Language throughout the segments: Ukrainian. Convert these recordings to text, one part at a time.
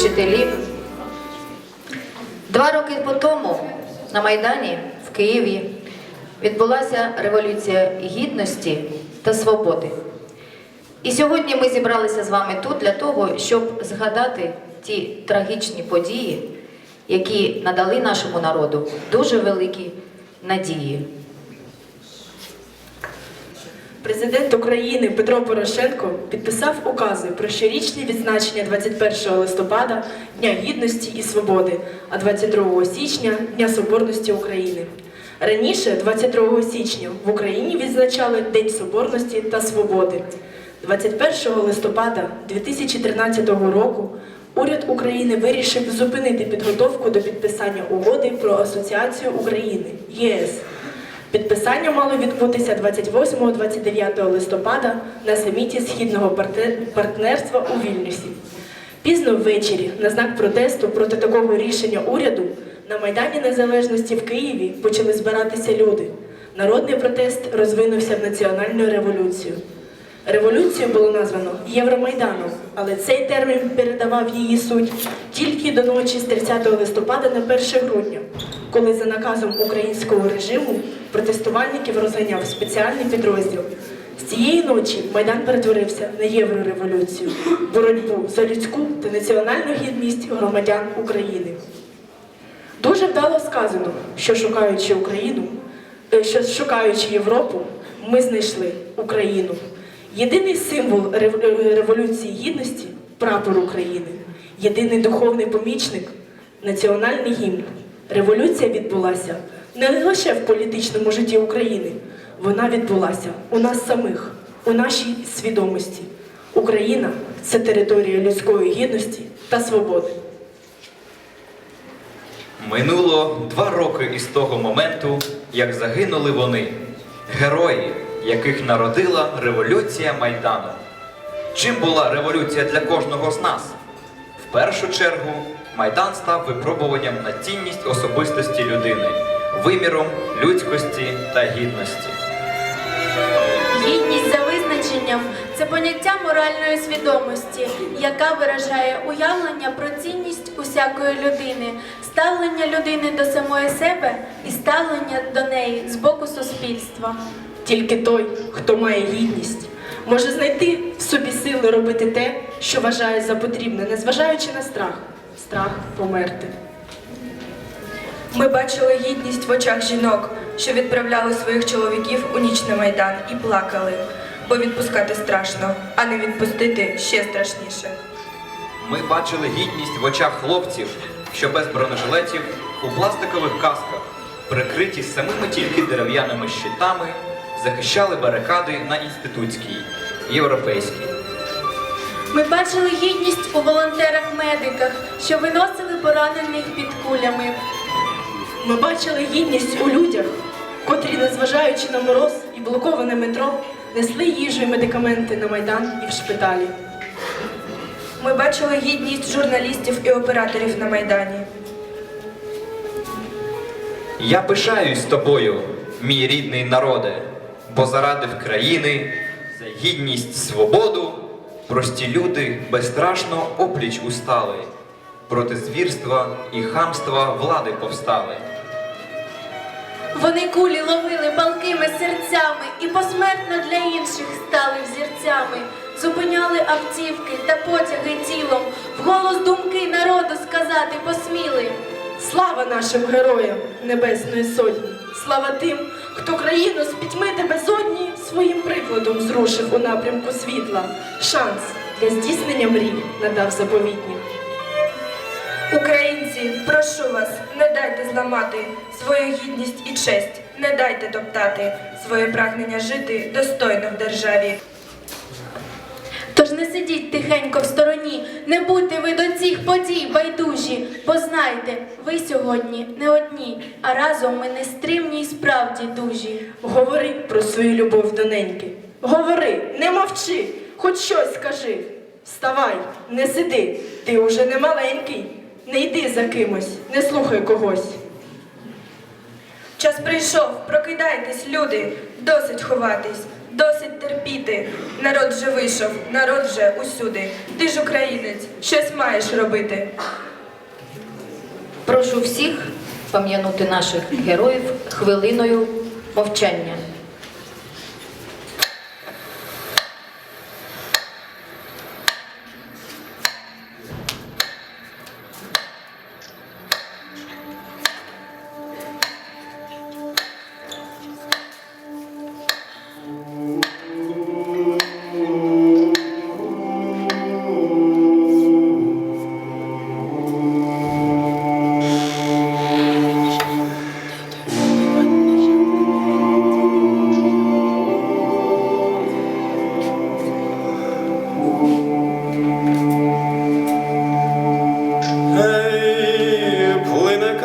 вчителів. Два роки по тому на Майдані в Києві відбулася революція гідності та свободи. І сьогодні ми зібралися з вами тут для того, щоб згадати ті трагічні події, які надали нашому народу дуже великі надії. Президент України Петро Порошенко підписав укази про щорічні відзначення 21 листопада Дня Гідності і Свободи, а 22 січня Дня Соборності України. Раніше, 22 січня, в Україні відзначали День Соборності та Свободи. 21 листопада 2013 року уряд України вирішив зупинити підготовку до підписання угоди про асоціацію України ЄС. Підписання мало відбутися 28-29 листопада на саміті Східного партнерства у Вільнюсі. Пізно ввечері, на знак протесту проти такого рішення уряду, на Майдані Незалежності в Києві почали збиратися люди. Народний протест розвинувся в національну революцію. Революцію було названо Євромайданом, але цей термін передавав її суть тільки до ночі з 30 листопада на 1 грудня, коли за наказом українського режиму протестувальників розганяв спеціальний підрозділ. З цієї ночі Майдан перетворився на єврореволюцію, боротьбу за людську та національну гідність громадян України. Дуже вдало сказано, що шукаючи Україну, е, що шукаючи Європу, ми знайшли Україну. Єдиний символ е, революції гідності прапор України, єдиний духовний помічник національний гімн. Революція відбулася не лише в політичному житті України, вона відбулася у нас самих, у нашій свідомості. Україна це територія людської гідності та свободи. Минуло два роки із того моменту, як загинули вони, герої, яких народила революція Майдану. Чим була революція для кожного з нас? В першу чергу, Майдан став випробуванням на цінність особистості людини, виміром людськості та гідності. Гідність за визначенням це поняття моральної свідомості, яка виражає уявлення про цінність усякої людини, ставлення людини до самої себе і ставлення до неї з боку суспільства. Тільки той, хто має гідність, може знайти в собі сили робити те, що вважає за потрібне, незважаючи на страх, страх померти. Ми бачили гідність в очах жінок, що відправляли своїх чоловіків у ніч на майдан і плакали, бо відпускати страшно, а не відпустити ще страшніше. Ми бачили гідність в очах хлопців, що без бронежилетів у пластикових касках, прикриті самими тільки дерев'яними щитами, захищали барикади на інститутській, європейській. Ми бачили гідність у волонтерах-медиках, що виносили поранених під кулями. Ми бачили гідність у людях, котрі, незважаючи на мороз і блоковане метро, несли їжу і медикаменти на майдан і в шпиталі. Ми бачили гідність журналістів і операторів на майдані. Я пишаюсь тобою, мій рідний народе, бо заради в країни за гідність свободу прості люди безстрашно опліч устали, проти звірства і хамства влади повстали. Вони кулі ловили палкими серцями і посмертно для інших стали взірцями. Зупиняли автівки та потяги тілом, вголос думки народу сказати посміли. Слава нашим героям Небесної Сотні! Слава тим, хто країну з пітьми та безодні своїм прикладом зрушив у напрямку світла. Шанс для здійснення мрій надав заповітні. Українці, прошу вас, не дайте зламати свою гідність і честь, не дайте топтати своє прагнення жити достойно в державі. Тож не сидіть тихенько в стороні, не будьте ви до цих подій байдужі, бо знайте, ви сьогодні не одні, а разом ми нестримні й справді дужі. Говори про свою любов до неньки. Говори, не мовчи, хоч щось скажи. Вставай, не сиди, ти уже не маленький. Не йди за кимось, не слухай когось. Час прийшов, прокидайтесь, люди, досить ховатись. Досить терпіти. Народ вже вийшов, народ вже усюди. Ти ж українець, щось маєш робити. Прошу всіх пам'янути наших героїв хвилиною мовчання.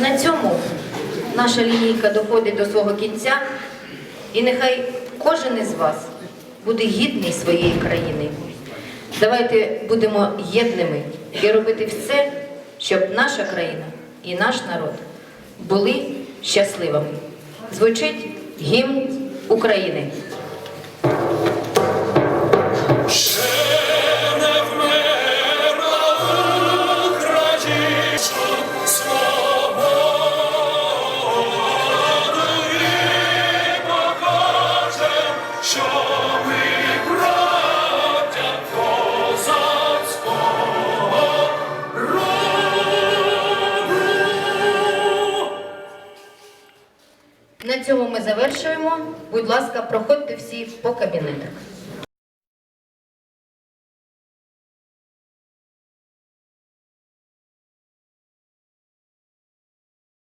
На цьому наша лінійка доходить до свого кінця, і нехай кожен із вас буде гідний своєї країни. Давайте будемо єдними і робити все, щоб наша країна і наш народ були щасливими. Звучить гімн України. На цьому ми завершуємо. Будь ласка, проходьте всі по кабінетах.